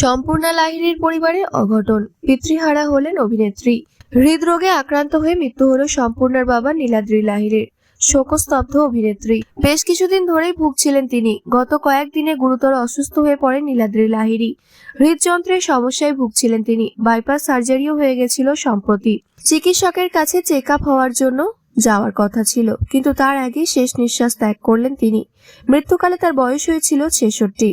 সম্পূর্ণা লাহিড়ীর পরিবারে অঘটন। পিতৃহারা হলেন অভিনেত্রী। হৃদরোগে আক্রান্ত হয়ে মৃত্যু হলো সম্পূর্ণার বাবা নীলাদ্রি লাহিড়ীর। শোকস্তব্ধ অভিনেত্রী। বেশ কিছুদিন ধরেই ভুগছিলেন তিনি। গত কয়েকদিনে গুরুতর অসুস্থ হয়ে পড়েন নীলাদ্রি লাহিড়ী। হৃদযন্ত্রের সমস্যায় ভুগছিলেন তিনি। বাইপাস সার্জারিও হয়ে গেছিল সম্প্রতি। চিকিৎসকের কাছে চেক আপ হওয়ার জন্য যাওয়ার কথা ছিল, কিন্তু তার আগে শেষ নিঃশ্বাস ত্যাগ করলেন তিনি। মৃত্যুকালে তার বয়স হয়েছিল ছেষট্টি।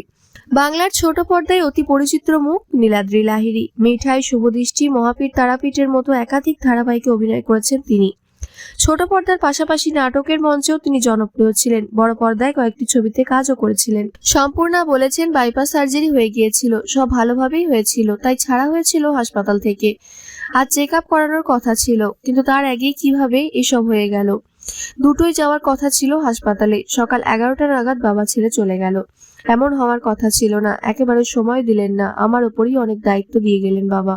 বাংলার ছোট পর্দায় অতি পরিচিত মুখ নীলাদ্রি লাহিড়ী। মিঠাই শুভদৃষ্টি মহাপীর তারাপীঠের মতো একাধিক ধারাবাহিকে অভিনয় করেছেন তিনি। ছোট পর্দার পাশাপাশি নাটকের মঞ্চেও তিনি জনপ্রিয় ছিলেন। বড় পর্দায় কয়েকটি ছবিতে কাজও করেছিলেন। সম্পূর্ণা বলেছেন, বাইপাস সার্জারি হয়ে গিয়েছিল, সব ভালোভাবেই হয়েছিল, তাই ছাড়া হয়েছিল হাসপাতাল থেকে। আর চেক আপ করানোর কথা ছিল, কিন্তু তার আগেই কীভাবে এসব হয়ে গেল? দুটোই যাওয়ার কথা ছিল হাসপাতালে, সকাল এগারোটা নাগাদ বাবা ছেড়ে চলে গেল। এমন হওয়ার কথা ছিল না, একেবারে সময় দিলেন না, আমার ওপরই অনেক দায়িত্ব দিয়ে গেলেন বাবা।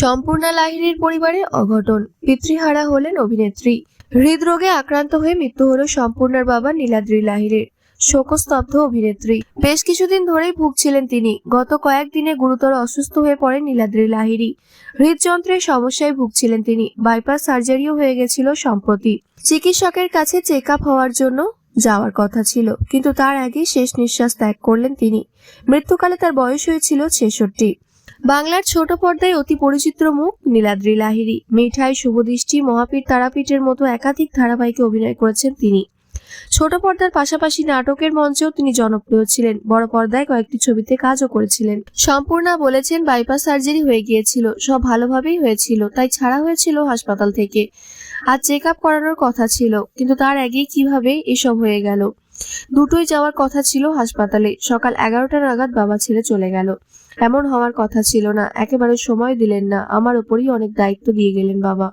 সম্পূর্ণা লাহিড়ীর পরিবারে অঘটন। পিতৃহারা হলেন অভিনেত্রী। হৃদরোগে আক্রান্ত হয়ে মৃত্যু হলো সম্পূর্ণার বাবা নীলাদ্রি লাহিড়ীর। শোকস্তব্ধ অভিনেত্রী। বেশ কিছুদিন ধরেই ভুগছিলেন তিনি। গত কয়েকদিনে গুরুতর অসুস্থ হয়ে পড়েন নীলাদ্রি লাহিড়ী। হৃদযন্ত্রের সমস্যায় ভুগছিলেন তিনি। বাইপাস সার্জারিও হয়ে গেছিল সম্প্রতি। চিকিৎসকের কাছে চেক হওয়ার জন্য যাওয়ার কথা ছিল, কিন্তু তার আগে শেষ নিঃশ্বাস ত্যাগ করলেন তিনি। মৃত্যুকালে তার বয়স হয়েছিল ছেষট্টি। বাংলার ছোট পর্দায় অতি পরিচিত মুখ নীলাদ্রি লাহিড়ী। মিঠাই, শুভদৃষ্টি, মহাপীর তারাপীঠের মতো একাধিক ধারাবাহিকে অভিনয় করেছেন তিনি। ছোট পর্দার পাশাপাশি নাটকের মঞ্চেও তিনি জনপ্রিয় ছিলেন। বড় পর্দায় কয়েকটি ছবিতে কাজও করেছিলেন। সম্পূর্ণা বলেছেন বাইপাস সার্জারি হয়ে গিয়েছিল। সব ভালোভাবেই হয়েছিল। তাই ছাড়া হয়েছিল হাসপাতাল থেকে। আর চেক আপ করানোর কথা ছিল। কিন্তু তার আগেই কীভাবে এসব হয়ে গেল? দুটোই যাওয়ার কথা ছিল হাসপাতালে। সকাল এগারোটা নাগাদ বাবা ছেড়ে চলে গেল। এমন হওয়ার কথা ছিল না। একেবারে সময় দিলেন না। আমার ওপরই অনেক দায়িত্ব দিয়ে গেলেন বাবা।